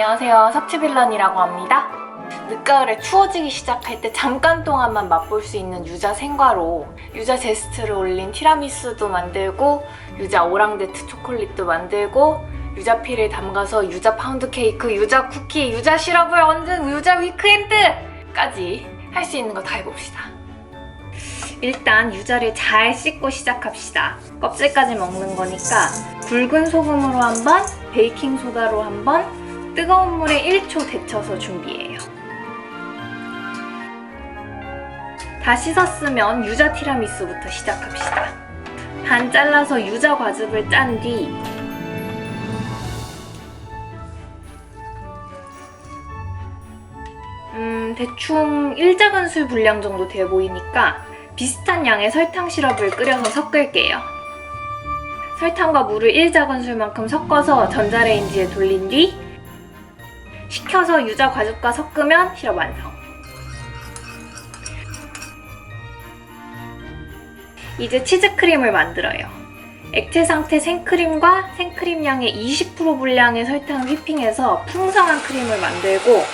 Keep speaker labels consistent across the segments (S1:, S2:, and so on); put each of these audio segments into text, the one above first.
S1: 안녕하세요. 석치빌런이라고 합니다. 늦가을에 추워지기 시작할 때 잠깐 동안만 맛볼 수 있는 유자 생과로 유자 제스트를 올린 티라미수도 만들고 유자 오랑데트 초콜릿도 만들고 유자피를 담가서 유자 파운드 케이크, 유자 쿠키, 유자 시럽을 얹은 유자 위크엔드까지 할 수 있는 거 다 해봅시다. 일단 유자를 잘 씻고 시작합시다. 껍질까지 먹는 거니까 굵은 소금으로 한 번, 베이킹 소다로 한 번, 뜨거운 물에 1초 데쳐서 준비해요. 다 씻었으면 유자 티라미수부터 시작합시다. 반 잘라서 유자 과즙을 짠 뒤 음, 대충 1작은술 분량 정도 돼 보이니까 비슷한 양의 설탕 시럽을 끓여서 섞을게요. 설탕과 물을 1작은술만큼 섞어서 전자레인지에 돌린 뒤 식혀서 유자 과즙과 섞으면 시럽 완성. 이제 치즈크림을 만들어요. 액체 상태 생크림과 생크림 양의 20% 분량의 설탕을 휘핑해서 풍성한 크림을 만들고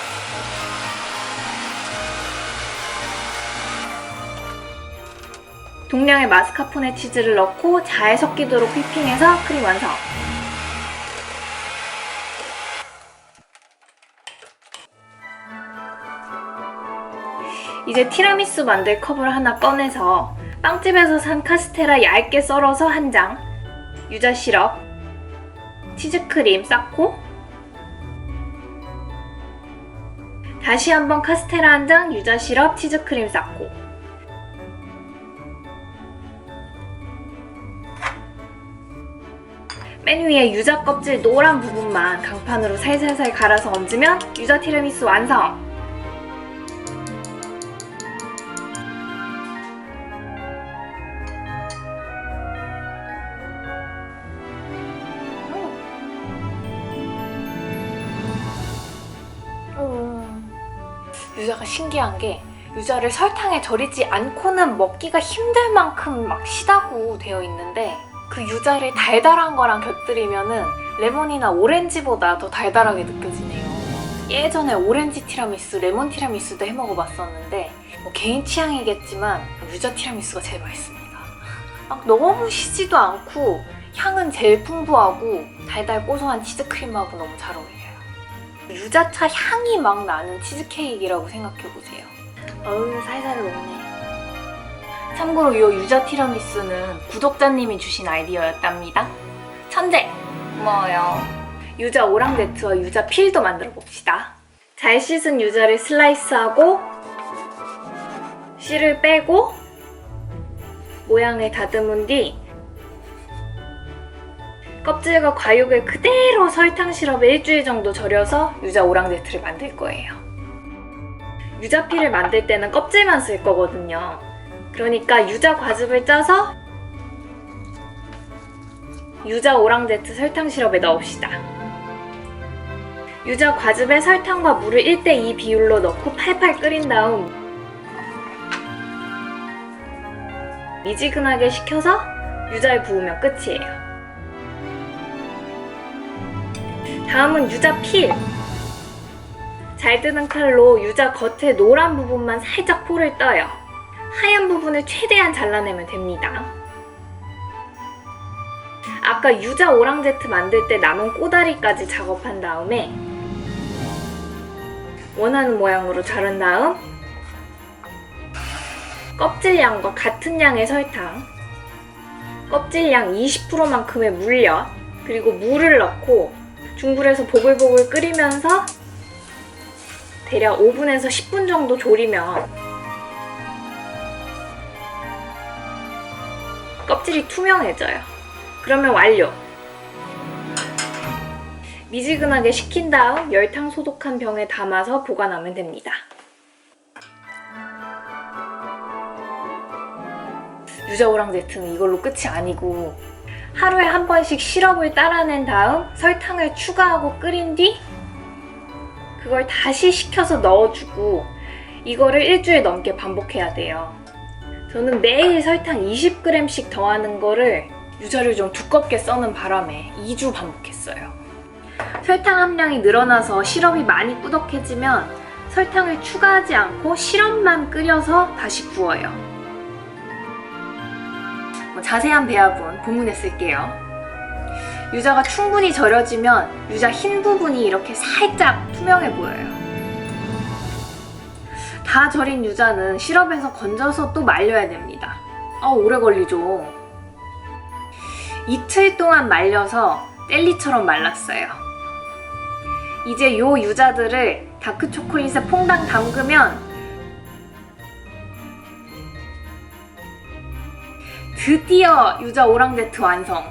S1: 동량의 마스카포네 치즈를 넣고 잘 섞이도록 휘핑해서 크림 완성. 이제 티라미수 만들 컵을 하나 꺼내서 빵집에서 산 카스테라 얇게 썰어서 한 장, 유자 시럽, 치즈크림 쌓고 다시 한번 카스테라 한 장, 유자 시럽, 치즈크림 쌓고 맨 위에 유자 껍질 노란 부분만 강판으로 살살살 갈아서 얹으면 유자 티라미수 완성! 유자가 신기한 게 유자를 설탕에 절이지 않고는 먹기가 힘들 만큼 막 시다고 되어 있는데 그 유자를 달달한 거랑 곁들이면은 레몬이나 오렌지보다 더 달달하게 느껴지네요. 예전에 오렌지 티라미수, 레몬 티라미수도 해 먹어봤었는데 뭐 개인 취향이겠지만 유자 티라미수가 제일 맛있습니다. 막 너무 시지도 않고 향은 제일 풍부하고 달달 고소한 치즈크림하고 너무 잘 어울려요. 유자차 향이 막 나는 치즈케이크라고 생각해보세요. 어우 살살 녹네. 참고로 이 유자 티라미수는 구독자님이 주신 아이디어였답니다. 천재! 고마워요. 유자 오랑데트와 유자 필도 만들어 봅시다. 잘 씻은 유자를 슬라이스하고 씨를 빼고 모양을 다듬은 뒤 껍질과 과육을 그대로 설탕 시럽에 일주일 정도 절여서 유자 오랑데트를 만들 거예요. 유자피를 만들 때는 껍질만 쓸 거거든요. 그러니까 유자 과즙을 짜서 유자 오랑제트 설탕 시럽에 넣읍시다. 유자 과즙에 설탕과 물을 1대2 비율로 넣고 팔팔 끓인 다음 미지근하게 식혀서 유자에 부으면 끝이에요. 다음은 유자 필. 잘 뜨는 칼로 유자 겉에 노란 부분만 살짝 포를 떠요. 하얀 부분을 최대한 잘라내면 됩니다. 아까 유자 오랑제트 만들 때 남은 꼬다리까지 작업한 다음에 원하는 모양으로 자른 다음 껍질 양과 같은 양의 설탕 껍질 양 20%만큼의 물엿 그리고 물을 넣고 중불에서 보글보글 끓이면서 대략 5분에서 10분 정도 졸이면 껍질이 투명해져요. 그러면 완료. 미지근하게 식힌 다음 열탕 소독한 병에 담아서 보관하면 됩니다. 유자 오랑제트는 이걸로 끝이 아니고 하루에 한 번씩 시럽을 따라낸 다음 설탕을 추가하고 끓인 뒤 그걸 다시 식혀서 넣어주고 이거를 일주일 넘게 반복해야 돼요. 저는 매일 설탕 20g씩 더하는 거를 유자를 좀 두껍게 써는 바람에 2주 반복했어요. 설탕 함량이 늘어나서 시럽이 많이 꾸덕해지면 설탕을 추가하지 않고 시럽만 끓여서 다시 구워요. 뭐 자세한 배합은 본문에 쓸게요. 유자가 충분히 절여지면 유자 흰 부분이 이렇게 살짝 투명해 보여요. 다 절인 유자는 시럽에서 건져서 또 말려야 됩니다. 아, 오래 걸리죠. 이틀 동안 말려서 젤리처럼 말랐어요. 이제 요 유자들을 다크 초콜릿에 퐁당 담그면 드디어 유자 오랑제트 완성!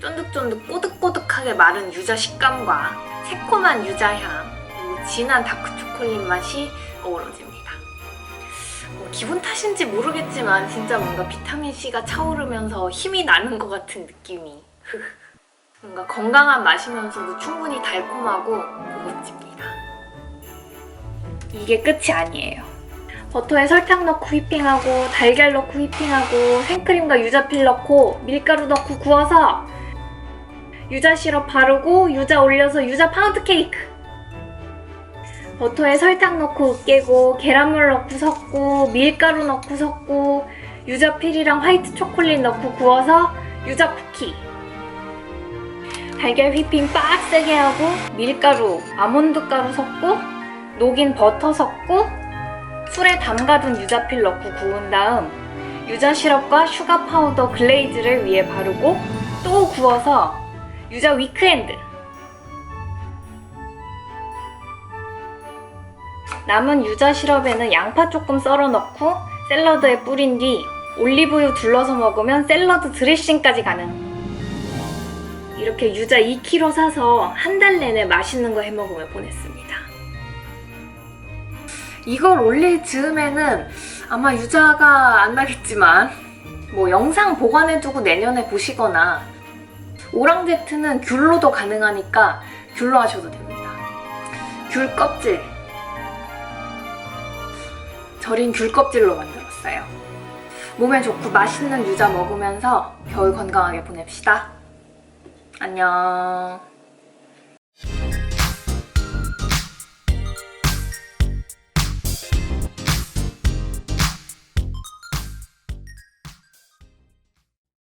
S1: 쫀득쫀득 꼬득꼬득하게 마른 유자 식감과 새콤한 유자 향, 그리고 진한 다크 초콜릿 맛이 어우러집니다. 뭐 기분 탓인지 모르겠지만 진짜 뭔가 비타민 C가 차오르면서 힘이 나는 것 같은 느낌이. 뭔가 건강한 맛이면서도 충분히 달콤하고 고급집니다. 이게 끝이 아니에요. 버터에 설탕 넣고 휘핑하고 달걀 넣고 휘핑하고 생크림과 유자필 넣고 밀가루 넣고 구워서 유자 시럽 바르고 유자 올려서 유자 파운드 케이크 버터에 설탕 넣고 으깨고 계란물 넣고 섞고 밀가루 넣고 섞고 유자필이랑 화이트 초콜릿 넣고 구워서 유자 쿠키 달걀 휘핑 빡세게 하고 밀가루, 아몬드 가루 섞고 녹인 버터 섞고 술에 담가둔 유자필 넣고 구운 다음 유자 시럽과 슈가 파우더 글레이즈를 위에 바르고 또 구워서 유자 위크엔드 남은 유자 시럽에는 양파 조금 썰어 넣고 샐러드에 뿌린 뒤 올리브유 둘러서 먹으면 샐러드 드레싱까지 가능. 이렇게 유자 2kg 사서 한 달 내내 맛있는 거 해 먹으며 보냈습니다. 이걸 올릴 즈음에는 아마 유자가 안 나겠지만 뭐 영상 보관해두고 내년에 보시거나 오랑제트는 귤로도 가능하니까 귤로 하셔도 됩니다. 귤 껍질 절인 귤 껍질로 만들었어요. 몸에 좋고 맛있는 유자 먹으면서 겨울 건강하게 보냅시다. 안녕.